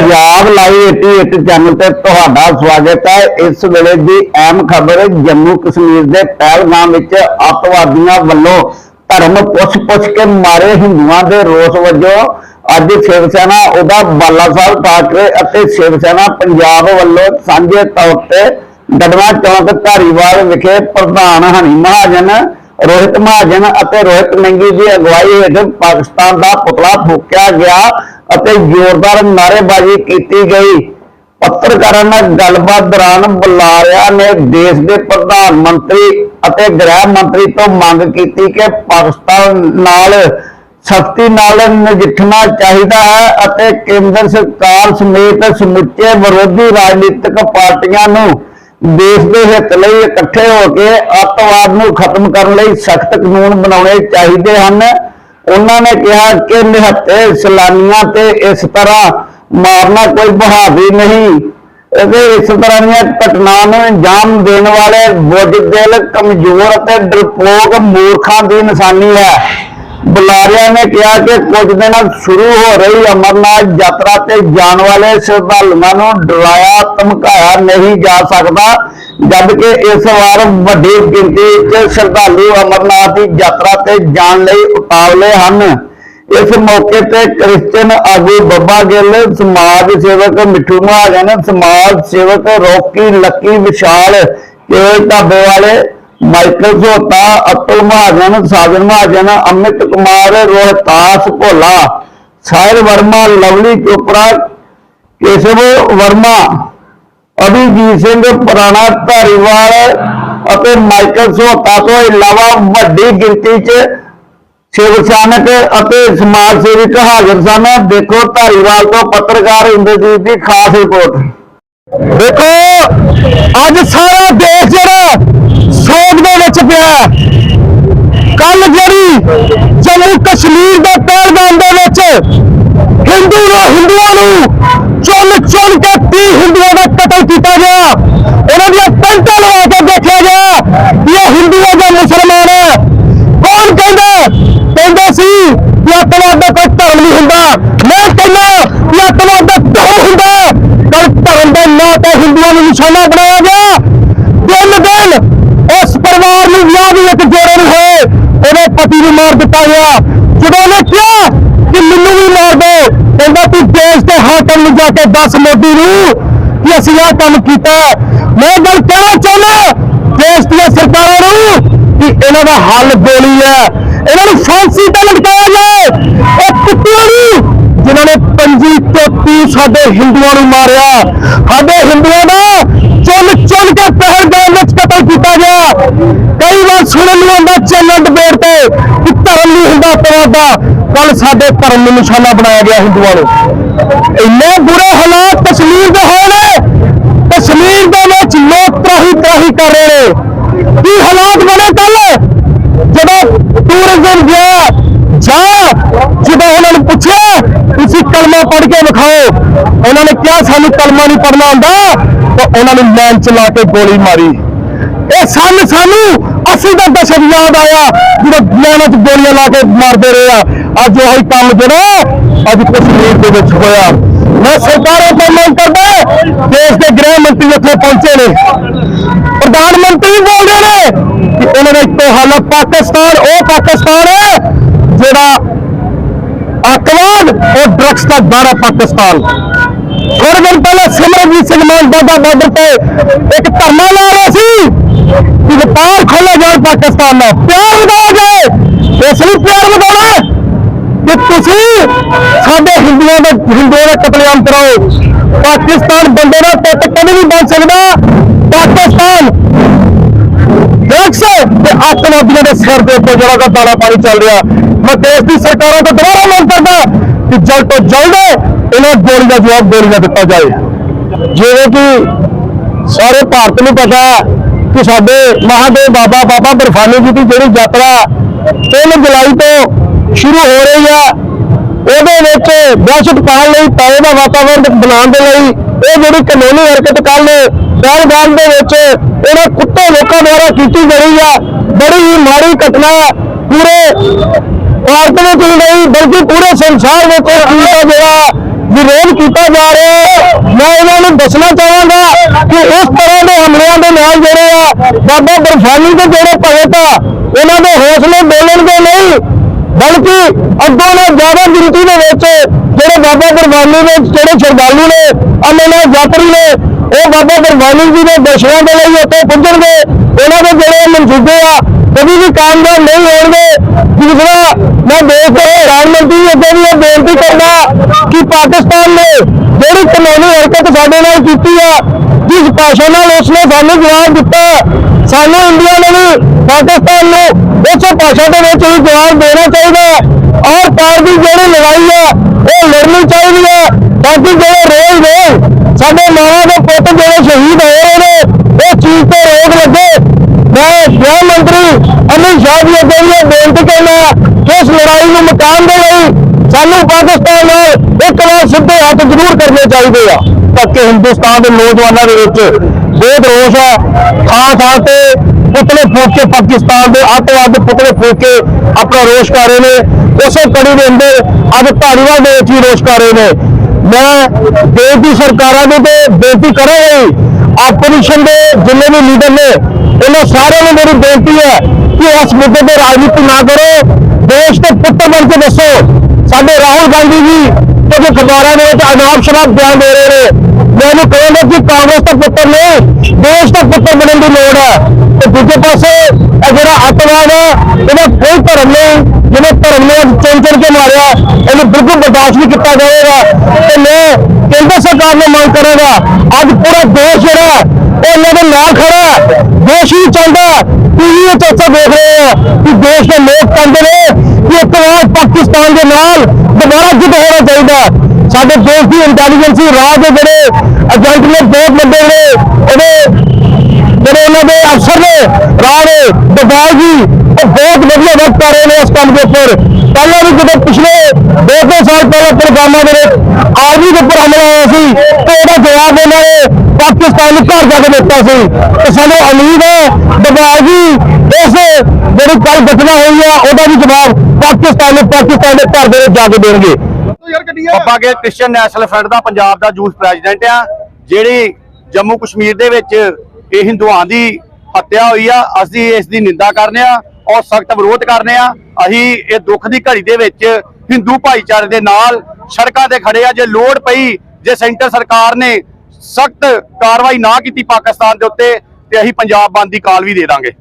Live 88 channel ਤੇ ਤੁਹਾਡਾ ਸਵਾਗਤ ਹੈ। ਇਸ ਵੇਲੇ ਦੀ ਅਹਿਮ ਖਬਰ ਜੰਮੂ ਕਸ਼ਮੀਰ ਦੇ ਪਹਿਲਗਾਮ ਵਿੱਚ ਅੱਤਵਾਦੀਆਂ ਵੱਲੋਂ ਧਰਮ ਪੁੱਛ-ਪੁੱਛ ਕੇ ਮਾਰੇ ਹਿੰਦੂਆਂ ਦੇ ਰੋਸ ਵਜੋਂ ਅੱਜ ਸ਼ਿਵ ਸੈਨਾ ਉਹਦਾ ਬਾਲਾ ਸਾਹਿਬ ਠਾਕਰੇ ਅਤੇ ਸ਼ਿਵ ਸੈਨਾ ਪੰਜਾਬ ਵੱਲੋਂ ਸਾਂਝੇ ਤੌਰ ਤੇ ਗੜਵਾ ਚੌਂਕ ਧਾਰੀਵਾਲ ਵਿਖੇ ਪ੍ਰਧਾਨ ਹਨੀ ਮਹਾਜਨ ਰੋਹਿਤ ਮਹਾਜਨ ਅਤੇ ਰੋਹਿਤ ਨੰਗੀ ਦੀ ਅਗਵਾਈ ਹੇਠ ਪਾਕਿਸਤਾਨ ਦਾ ਪੁਤਲਾ ਫੂਕਿਆ ਗਿਆ ਅਤੇ ਜ਼ੋਰਦਾਰ ਨਾਅਰੇਬਾਜ਼ੀ ਕੀਤੀ ਗਈ। ਪੱਤਰਕਾਰਾਂ ਨਾਲ ਗੱਲਬਾਤ ਦੌਰਾਨ ਬੁਲਾਰਿਆ ਨੇ ਦੇਸ਼ ਦੇ ਪ੍ਰਧਾਨ ਮੰਤਰੀ ਅਤੇ ਗ੍ਰਹਿ ਮੰਤਰੀ ਤੋਂ ਮੰਗ ਕੀਤੀ ਕਿ ਪਾਕਿਸਤਾਨ ਨਾਲ ਸਖਤੀ ਨਾਲ ਨਜਿੱਠਣਾ ਚਾਹੀਦਾ ਹੈ ਅਤੇ ਕੇਂਦਰ ਸਰਕਾਰ ਸਮੇਤ ਸਮੁੱਚੇ ਵਿਰੋਧੀ ਰਾਜਨੀਤਿਕ ਪਾਰਟੀਆਂ ਨੂੰ ਦੇਸ਼ ਦੇ ਹਿੱਤ ਲਈ ਇਕੱਠੇ ਹੋ ਕੇ ਅੱਤਵਾਦ ਨੂੰ ਖਤਮ ਕਰਨ ਲਈ ਸਖਤ ਕਾਨੂੰਨ ਬਣਾਉਣੇ ਚਾਹੀਦੇ ਹਨ। ਉਹਨਾਂ ਨੇ ਕਿਹਾ ਕਿ ਨਿਹੱਤੇ ਸੈਲਾਨੀਆਂ ਤੇ ਇਸ ਤਰ੍ਹਾਂ ਮਾਰਨਾ ਕੋਈ ਬਹਾਦਰੀ ਨਹੀਂ। ਇਹਦੇ ਇਸ ਤਰ੍ਹਾਂ ਦੀਆਂ ਘਟਨਾਵਾਂ ਨੂੰ ਅੰਜਾਮ ਦੇਣ ਵਾਲੇ ਬੁੱਝਦਿਲ ਕਮਜ਼ੋਰ ਅਤੇ ਡਰਪੋਕ ਮੂਰਖਾਂ ਦੀ ਨਿਸ਼ਾਨੀ ਹੈ। ਬੁਲਾਰਿਆਂ ਨੇ ਕਿਹਾ ਕਿ ਕੁਝ ਦਿਨ ਸ਼ੁਰੂ ਹੋ ਰਹੀ ਅਮਰਨਾਥ ਯਾਤਰਾ ਤੇ ਜਾਣ ਵਾਲੇ ਸ਼ਰਧਾਲੂਆਂ ਨੂੰ ਡਰਾਇਆ, ਧਮਕਾਇਆ ਨਹੀਂ ਜਾ ਸਕਦਾ, ਜਦਕਿ ਇਸ ਵਾਰ ਵੱਡੀ ਗਿਣਤੀ ਵਿੱਚ ਸ਼ਰਧਾਲੂ ਅਮਰਨਾਥ ਦੀ ਯਾਤਰਾ ਤੇ ਜਾਣ ਲਈ ਉਤਾਵਲੇ ਹਨ। ਇਸ ਮੌਕੇ ਤੇ ਕ੍ਰਿਸਚਨ ਆਗੂ ਬੱਬਾ ਗਿੱਲ, ਸਮਾਜ ਸੇਵਕ ਮਿੱਠੂ ਮਹਾਜਨ, ਸਮਾਜ ਸੇਵਕ ਰੋਕੀ, ਲੱਕੀ, ਵਿਸ਼ਾਲ ਕੇਵਲ ਢਾਬੇ ਵਾਲੇ ਮਾਈਕਲ ਸੋਤਾ ਅਤੁਲ ਮਹਾਜਨ, ਸਾਜਨ ਮਹਾਜਨ, ਅਮਿਤ ਕੁਮਾਰ, ਰੋਹਤਾਸ ਭੋਲਾ ਸਾਹਿਲ ਵਰਮਾ, ਲਵਲੀ ਚੋਪੜਾ, ਕੇਸ਼ਵ ਵਰਮਾ, ਅਭਿਜੀਤ ਸਿੰਘ, ਪੁਰਾਣਾ ਧਾਰੀਵਾਲ ਅਤੇ ਮਾਈਕਲ ਸੋਤਾ ਤੋਂ ਇਲਾਵਾ ਵੱਡੀ ਗਿਣਤੀ 'ਚ ਸ਼ਿਵ ਸੈਨਿਕ ਅਤੇ ਸਮਾਜ ਸੇਵਕ ਹਾਜ਼ਰ ਸਨ। ਦੇਖੋ ਧਾਰੀਵਾਲ ਤੋਂ ਪੱਤਰਕਾਰ ਇੰਦਰਜੀਤ ਦੀ ਖਾਸ ਰਿਪੋਰਟ। ਦੇਖੋ, ਅੱਜ ਸਾਰਾ ਦੇਸ਼ ਜਿਹੜਾ ਸੋਗ ਦੇ ਵਿੱਚ ਪਿਆ ਕੱਲ ਜਿਹੜੀ ਜੰਮੂ ਕਸ਼ਮੀਰ ਦੇ ਪਹਿਲਗਾਮ ਦੇ ਵਿੱਚ ਹਿੰਦੂ ਨੂੰ ਹਿੰਦੂਆਂ ਨੂੰ ਚੁਣ ਚੁਣ ਕੇ 30 ਹਿੰਦੂਆਂ ਦਾ ਕਤਲ ਕੀਤਾ ਗਿਆ। ਉਹਨਾਂ ਦੀਆਂ ਪੈਂਟਾਂ ਲਵਾ ਕੇ ਦੇਖਿਆ ਗਿਆ ਕਿ ਇਹ ਹਿੰਦੂਆਂ ਦੇ ਮੁਸਲਮਾਨ ਹੈ। ਕੌਣ ਕਹਿੰਦਾ? ਕਹਿੰਦੇ ਸੀ ਕਿ ਅੱਤਵਾਦ ਦਾ ਕੋਈ ਧਰਮ ਨਹੀਂ ਹੁੰਦਾ। ਮੈਂ ਕਹਿੰਦਾ ਕਿ ਅੱਤਵਾਦ ਦਾ ਧਰਮ ਹੁੰਦਾ ਹੈ। ਪਰ ਧਰਮ ਦੇ ਨਾਂ ਤੇ ਹਿੰਦੂਆਂ ਨੂੰ ਨਿਸ਼ਾਨਾ ਬਣਾਇਆ ਗਿਆ। ਦਿਨ ਦਿਨ ਉਸ ਪਰਿਵਾਰ ਨੂੰ ਵਿਆਹ ਵੀ ਇੱਕ ਜੋੜੇ ਨੂੰ ਹੋਏ। ਉਹਦੇ ਪਤੀ ਨੂੰ ਮਾਰ ਦਿੱਤਾ ਗਿਆ। ਉਹਨੇ ਕਿਹਾ ਕਿ ਮੈਨੂੰ ਵੀ ਮਾਰ ਦਿਓ ਕਹਿੰਦਾ ਤੂੰ ਦੇਸ਼ ਦੇ ਹਾਕਮ ਨੂੰ ਜਾ ਕੇ ਦੱਸ ਮੋਦੀ ਨੂੰ ਕਿ ਅਸੀਂ ਆਹ ਕੰਮ ਕੀਤਾ। ਮੈਂ ਗੱਲ ਕਹਿਣਾ ਚਾਹੁੰਦਾ, ਦੇਸ਼ ਦੀਆਂ ਸਰਕਾਰਾਂ ਨੂੰ ਕਿ ਇਹਨਾਂ ਦਾ ਹੱਲ ਗੋਲੀ ਹੈ। ਇਹਨਾਂ ਨੂੰ ਫਾਂਸੀ ਤੇ ਲਟਕਾਇਆ ਜਾਏ। ਉਹ ਕੁੱਤਿਆਂ ਨੂੰ ਜਿਨ੍ਹਾਂ ਨੇ ਪੰਜੀ ਤੋਤੀ ਸਾਡੇ ਹਿੰਦੂਆਂ ਨੂੰ ਮਾਰਿਆ। ਸਾਡੇ ਹਿੰਦੂਆਂ ਦਾ ਚੁਣ ਚੁਣ ਕੇ ਪਹਿਲਗਾਮ ਵਿੱਚ ਕਤਲ ਕੀਤਾ ਗਿਆ। ਕਈ ਵਾਰ ਸੁਣਨ ਨੂੰ ਆਉਂਦਾ, ਚੈਨਲ ਧਰਮ ਦਾ ਕੱਲ ਸਾਡੇ ਧਰਮ ਨੂੰ ਨਿਸ਼ਾਨਾ ਬਣਾਇਆ ਗਿਆ ਹਿੰਦੂਆਂ ਨੂੰ। ਇੰਨੇ ਬੁਰੇ ਹਾਲਾਤ ਕਸ਼ਮੀਰ ਦੇ ਹੋਏ ਨੇ। ਕਸ਼ਮੀਰ ਦੇ ਵਿੱਚ ਲੋਕ ਤਰਾਹੀ ਤਰਾਹੀ ਕਰ ਰਹੇ ਨੇ। ਕੀ ਹਾਲਾਤ ਬਣੇ ਕੱਲ ਜਦੋਂ ਟੂਰਿਜ਼ਮ ਗਿਆ, ਜਾਂ ਜਦੋਂ ਉਹਨਾਂ ਨੂੰ ਪੁੱਛਿਆ, ਤੁਸੀਂ ਕਲਮਾ ਪੜ੍ਹ ਕੇ ਵਿਖਾਓ। ਉਹਨਾਂ ਨੇ ਕਿਹਾ, ਸਾਨੂੰ ਕਲਮਾ ਨਹੀਂ ਪੜ੍ਹਨਾ ਆਉਂਦਾ। ਤਾਂ ਉਹਨਾਂ ਨੂੰ ਲਾਈਨ ਚਲਾ ਕੇ ਗੋਲੀ ਮਾਰੀ। ਇਹ ਸੰਨ ਸਾਨੂੰ ਅਸੀਂ ਦਾ ਦਸ਼ਤ ਯਾਦ ਆਇਆ ਜਦੋਂ ਲਾਈਨਾਂ 'ਚ ਗੋਲੀਆਂ ਲਾ ਕੇ ਮਾਰਦੇ ਰਹੇ ਆ। ਅੱਜ ਉਹੀ ਕੰਮ ਜਿਹੜਾ ਅੱਜ ਕਸ਼ਮੀਰ ਦੇ ਵਿੱਚ ਹੋਇਆ। ਮੈਂ ਸਰਕਾਰਾਂ ਤੋਂ ਮੰਗ ਕਰਦਾ ਦੇਸ਼ ਦੇ ਗ੍ਰਹਿ ਮੰਤਰੀ ਇੱਥੇ ਪਹੁੰਚੇ ਨੇ। ਪ੍ਰਧਾਨ ਮੰਤਰੀ ਬੋਲਦੇ ਨੇ ਕਿ ਉਹਨਾਂ ਦਾ ਇੱਕੋ ਹੱਲ ਪਾਕਿਸਤਾਨ, ਉਹ ਪਾਕਿਸਤਾਨ ਹੈ ਜਿਹੜਾ ਅੱਤਵਾਦ ਉਹ ਡਰੱਗਸ ਦਾ ਦਾਰਾ ਪਾਕਿਸਤਾਨ। ਥੋੜੇ ਦਿਨ ਪਹਿਲਾਂ ਸਿਮਰਨਜੀਤ ਸਿੰਘ ਮਾਨ ਦਾਦਾ ਬਾਰਡਰ ਤੇ ਇੱਕ ਧਰਨਾ ਲਾ ਰਿਹਾ ਸੀ। ਕਿ ਵਪਾਰ ਖੋਲ੍ਹਿਆ ਜਾਏ ਪਾਕਿਸਤਾਨ ਨਾਲ ਪਿਆਰ ਵਧਾਇਆ ਜਾਏ ਇਸ ਲਈ ਪਿਆਰ ਵਧਾਉਣਾ ਹੈ ਕਿ ਤੁਸੀਂ ਸਾਡੇ ਹਿੰਦੂਆਂ ਦਾ ਹਿੰਦੂਆਂ ਦਾ ਕਤਲੇਆਮ ਕਰਾਓ ਪਾਕਿਸਤਾਨ ਬੰਦੇ ਦਾ ਪੁੱਤ ਕਦੇ ਨਹੀਂ ਬਣ ਸਕਦਾ ਪਾਕਿਸਤਾਨ ਡਰੱਗਸ ਤੇ ਅੱਤਵਾਦੀਆਂ ਦੇ ਸਿਰ ਦੇ ਉੱਤੇ ਜਿਹੜਾ ਦਾ ਦਾਣਾ ਪਾਣੀ ਚੱਲ ਰਿਹਾ ਮੈਂ ਦੇਸ਼ ਦੀ ਸਰਕਾਰਾਂ ਤੋਂ ਦੁਬਾਰਾ ਮੰਗ ਕਰਦਾ ਕਿ ਜਲਦ ਤੋਂ ਜਲਦ ਇਹਨਾਂ ਗੋਲੀ ਦਾ ਜਵਾਬ ਗੋਲੀ ਨਾਲ ਦਿੱਤਾ ਜਾਏ ਜਿਵੇਂ ਕਿ ਸਾਰੇ ਭਾਰਤ ਨੂੰ ਪਤਾ ਹੈ ਕਿ ਸਾਡੇ ਮਹਾਦੇਵ ਬਾਬਾ ਬਾਬਾ ਬਰਫਾਨੀ ਜੀ ਦੀ ਜਿਹੜੀ ਯਾਤਰਾ 3 ਜੁਲਾਈ ਤੋਂ ਸ਼ੁਰੂ ਹੋ ਰਹੀ ਹੈ ਉਹਦੇ ਵਿੱਚ ਦਹਿਸ਼ਤ ਪਾਉਣ ਲਈ ਪਾਏ ਦਾ ਵਾਤਾਵਰਣ ਬਣਾਉਣ ਦੇ ਲਈ ਇਹ ਜਿਹੜੀ ਕਾਨੂੰਨੀ ਹਰਕਤ ਕੱਲ ਪਹਿਲਗਾਮ ਦੇ ਵਿੱਚ ਇਹਨਾਂ ਕੁੱਤੇ ਲੋਕਾਂ ਦੁਆਰਾ ਕੀਤੀ ਗਈ ਆ। ਬੜੀ ਹੀ ਮਾੜੀ ਘਟਨਾ ਪੂਰੇ ਭਾਰਤ ਵਿੱਚ ਹੀ ਨਹੀਂ, ਬਲਕਿ ਪੂਰੇ ਸੰਸਾਰ ਵਿੱਚ ਇਹ ਜਿਹੜਾ ਵਿਰੋਧ ਕੀਤਾ ਜਾ ਰਿਹਾ ਹੈ। ਮੈਂ ਇਹਨਾਂ ਨੂੰ ਦੱਸਣਾ ਚਾਹਾਂਗਾ ਕਿ ਇਸ ਤਰ੍ਹਾਂ ਦੇ ਹਮਲਿਆਂ ਦੇ ਨਾਲ ਜਿਹੜੇ ਬਾਬਾ ਬਰਫਾਨੀ ਦੇ ਜਿਹੜੇ ਭਗਤ ਆ ਇਹਨਾਂ ਦੇ ਹੌਸਲੇ ਬੋਲਣਗੇ ਨਹੀਂ ਬਲਕਿ ਅੱਗੋਂ ਨਾਲ ਜ਼ਿਆਦਾ ਗਿਣਤੀ ਦੇ ਵਿੱਚ ਜਿਹੜੇ ਬਾਬਾ ਬਰਫਾਨੀ ਦੇ, ਜਿਹੜੇ ਸ਼ਰਧਾਲੂ ਨੇ ਅਮਰਨਾਥ ਯਾਤਰੀ ਨੇ, ਉਹ ਬਾਬਾ ਬਰਫਾਨੀ ਜੀ ਦੇ ਦਰਸ਼ਨਾਂ ਦੇ ਲਈ ਉੱਥੇ ਪੁੱਜਣਗੇ। ਉਹਨਾਂ ਦੇ ਜਿਹੜੇ ਮਨਸੂਬੇ ਆ, ਕਦੀ ਵੀ ਕਾਮਯਾਬ ਨਹੀਂ ਹੋਣਗੇ। ਦੂਸਰਾ, ਮੈਂ ਦੇਸ਼ ਦੇ ਪ੍ਰਧਾਨ ਮੰਤਰੀ ਅੱਗੇ ਵੀ ਇਹ ਬੇਨਤੀ ਕਰਦਾ ਕਿ ਪਾਕਿਸਤਾਨ ਨੇ ਜਿਹੜੀ ਕਾਨੂੰਨੀ ਹਰਕਤ ਸਾਡੇ ਨਾਲ ਕੀਤੀ ਆ, ਜਿਸ ਭਾਸ਼ਾ ਨਾਲ ਉਸਨੇ ਸਾਨੂੰ ਜਵਾਬ ਦਿੱਤਾ। ਸਾਨੂੰ ਇੰਡੀਆ ਨੂੰ ਵੀ ਪਾਕਿਸਤਾਨ ਨੂੰ ਉਸੇ ਭਾਸ਼ਾ ਦੇ ਵਿੱਚ ਹੀ ਜਵਾਬ ਦੇਣਾ ਚਾਹੀਦਾ ਹੈ। ਔਰ ਪਾਰ ਦੀ ਜਿਹੜੀ ਲੜਾਈ ਆ, ਉਹ ਲੜਨੀ ਚਾਹੀਦੀ ਹੈ ਤਾਂ ਕਿ ਜਿਹੜੇ ਰੋਜ਼ ਰੋਜ਼ ਸਾਡੇ ਮਾਵਾਂ ਦੇ ਪੁੱਤ ਜਿਹੜੇ ਸ਼ਹੀਦ ਹੋ ਰਹੇ ਨੇ, ਉਹ ਚੀਜ਼ ਤੇ ਰੋਕ ਲੱਗੇ। ਮੈਂ ਗ੍ਰਹਿ ਮੰਤਰੀ ਅਮਿਤ ਸ਼ਾਹ ਜੀ ਅੱਗੇ ਵੀ ਇਹ ਬੇਨਤੀ ਕਰਨਾ ਕਿ ਇਸ ਲੜਾਈ ਨੂੰ ਮੁਕਾਮ ਦੇ ਲਈ ਸਾਨੂੰ ਪਾਕਿਸਤਾਨ ਨਾਲ ਇੱਕ ਵਾਰ ਸਿੱਧੇ ਹੱਥ ਜ਼ਰੂਰ ਕਰਨੇ ਚਾਹੀਦੇ ਆ। ਤਾਂ ਕਿ ਹਿੰਦੁਸਤਾਨ ਦੇ ਨੌਜਵਾਨਾਂ ਦੇ ਵਿੱਚ ਬਹੁਤ ਰੋਸ਼ ਹੈ। ਥਾਂ ਥਾਂ ਤੇ ਪੁਤਲੇ ਫੂਕ ਕੇ ਪਾਕਿਸਤਾਨ ਦੇ ਅੱਤਵਾਦ ਦੇ ਪੁਤਲੇ ਫੂਕ ਕੇ ਆਪਣਾ ਰੋਸ਼ ਕਰ ਰਹੇ ਨੇ। ਉਸੇ ਕੜੀ ਦੇ ਅੰਦਰ ਅੱਜ ਧਾਰੀਵਾਲ ਦੇ ਵਿੱਚ ਵੀ ਰੋਸ਼ ਕਰ ਰਹੇ ਨੇ। ਮੈਂ ਦੇਸ਼ ਦੀ ਸਰਕਾਰਾਂ ਦੇ ਤੇ ਬੇਨਤੀ ਕਰਾਂਗਾ ਆਪੋਜੀਸ਼ਨ ਦੇ ਜਿੰਨੇ ਵੀ ਲੀਡਰ ਨੇ, ਉਹਨਾਂ ਸਾਰਿਆਂ ਨੂੰ ਮੇਰੀ ਬੇਨਤੀ ਹੈ ਕਿ ਇਸ ਮੁੱਦੇ ਤੇ ਰਾਜਨੀਤੀ ਨਾ ਕਰੋ। ਦੇਸ਼ ਦੇ ਪੁੱਤਰ ਬਣ ਕੇ ਦੱਸੋ। ਸਾਡੇ ਰਾਹੁਲ ਗਾਂਧੀ ਜੀ ਕੁਝ ਅਖਬਾਰਾਂ ਦੇ ਵਿੱਚ ਅਨਾਬ ਸ਼ਰਾਬ ਬਿਆਨ ਦੇ ਰਹੇ ਨੇ ਮੈਂ ਇਹਨੂੰ ਕਹਾਂਗਾ ਕਿ ਕਾਂਗਰਸ ਦਾ ਪੁੱਤਰ ਨਹੀਂ, ਦੇਸ਼ ਦਾ ਪੁੱਤਰ ਬਣਨ ਦੀ ਲੋੜ ਹੈ ਤੇ ਦੂਜੇ ਪਾਸੇ ਇਹ ਜਿਹੜਾ ਅੱਤਵਾਦ ਹੈ, ਇਹਦਾ ਕੋਈ ਧਰਮ ਨਹੀਂ, ਜਿਹਨੇ ਧਰਮ ਨੇ ਚੁਣ ਚੁਣ ਕੇ ਮਾਰਿਆ, ਇਹਨੂੰ ਬਿਲਕੁਲ ਬਰਦਾਸ਼ਤ ਨਹੀਂ ਕੀਤਾ ਜਾਵੇਗਾ ਤੇ ਮੈਂ ਕੇਂਦਰ ਸਰਕਾਰ ਨੂੰ ਮੰਗ ਕਰਾਂਗਾ, ਅੱਜ ਪੂਰਾ ਦੇਸ਼ ਜਿਹੜਾ ਉਹ ਇਹਨਾਂ ਦੇ ਨਾਲ ਖੜਾ ਹੈ। ਦੇਸ਼ ਹੀ ਚਾਹੁੰਦਾ ਟੀਵੀ ਵਿੱਚ ਅਕਸਰ ਦੇਖ ਰਹੇ ਆ ਕਿ ਦੇਸ਼ ਦੇ ਲੋਕ ਕਹਿੰਦੇ ਨੇ ਕਿ ਇੱਕ ਪਾਕਿਸਤਾਨ ਦੇ ਨਾਲ ਦੁਬਾਰਾ ਜੁੱਧ ਹੋਣਾ ਚਾਹੀਦਾ। ਸਾਡੇ ਦੇਸ਼ ਦੀ ਇੰਟੈਲੀਜੈਂਸੀ ਰਾਹ ਦੇ ਜਿਹੜੇ ਏਜੰਟ ਨੇ, ਬਹੁਤ ਵੱਡੇ ਨੇ ਉਹਦੇ ਜਿਹੜੇ ਉਹਨਾਂ ਦੇ ਅਫਸਰ ਨੇ ਰਾਹ ਦੇ ਦਬਾਅ ਜੀ, ਉਹ ਬਹੁਤ ਵਧੀਆ ਵਰਕ ਕਰ ਰਹੇ ਨੇ ਇਸ ਕੰਮ ਦੇ ਉੱਪਰ। ਪਹਿਲਾਂ ਵੀ ਜਦੋਂ ਪਿਛਲੇ ਦੋ ਦੋ ਸਾਲ ਪਹਿਲਾਂ ਪੁਲਵਾਮਾ ਦੇ ਵਿੱਚ ਆਰਮੀ ਦੇ ਉੱਪਰ ਹਮਲਾ ਹੋਇਆ ਸੀ, ਤੇ ਉਹਦਾ ਜਵਾਬ ਉਹਨਾਂ ਨੇ ਪਾਕਿਸਤਾਨ ਨੂੰ ਘਰ ਜਾ ਕੇ ਦਿੱਤਾ ਸੀ। ਤੇ ਸਾਨੂੰ ਉਮੀਦ ਹੈ ਦਬਾਅ ਜੀ ਇਸ ਜਿਹੜੀ ਕੱਲ ਘਟਨਾ ਹੋਈ ਆ, ਉਹਦਾ ਵੀ ਜਵਾਬ ਪਾਕਿਸਤਾਨ ਨੂੰ ਪਾਕਿਸਤਾਨ ਦੇ ਘਰ ਦੇ ਵਿੱਚ ਜਾ ਕੇ ਦੇਣਗੇ। ਪੱਪਾ ਕੇ ਕ੍ਰਿਸਚੀਅਨ ਨੈਸ਼ਨਲ ਫਰੰਟ ਦਾ ਪੰਜਾਬ ਦਾ ਯੂਥ ਪ੍ਰੈਜ਼ੀਡੈਂਟ ਆ, ਜਿਹੜੀ ਜੰਮੂ ਕਸ਼ਮੀਰ ਦੇ ਵਿੱਚ ਇਹ ਹਿੰਦੂਆਂ ਦੀ ਹੱਤਿਆ ਹੋਈ ਆ, ਅਸੀਂ ਇਸ ਦੀ ਨਿੰਦਾ ਕਰਨੇ ਆ ਔਰ ਸਖਤ ਵਿਰੋਧ ਕਰਨੇ ਆ। ਅਸੀਂ ਇਹ ਦੁੱਖ ਦੀ ਘੜੀ ਦੇ ਵਿੱਚ ਹਿੰਦੂ ਭਾਈਚਾਰੇ ਦੇ ਨਾਲ ਸੜਕਾਂ ਤੇ ਖੜੇ ਆ, ਜੇ ਲੋੜ ਪਈ, ਜੇ ਸੈਂਟਰ ਸਰਕਾਰ ਨੇ ਸਖਤ ਕਾਰਵਾਈ ਨਾ ਕੀਤੀ ਪਾਕਿਸਤਾਨ ਦੇ ਉੱਤੇ, ਤੇ ਅਸੀਂ ਪੰਜਾਬ ਬੰਦ ਦੀ ਕਾਲ ਵੀ ਦੇ ਦਾਂਗੇ।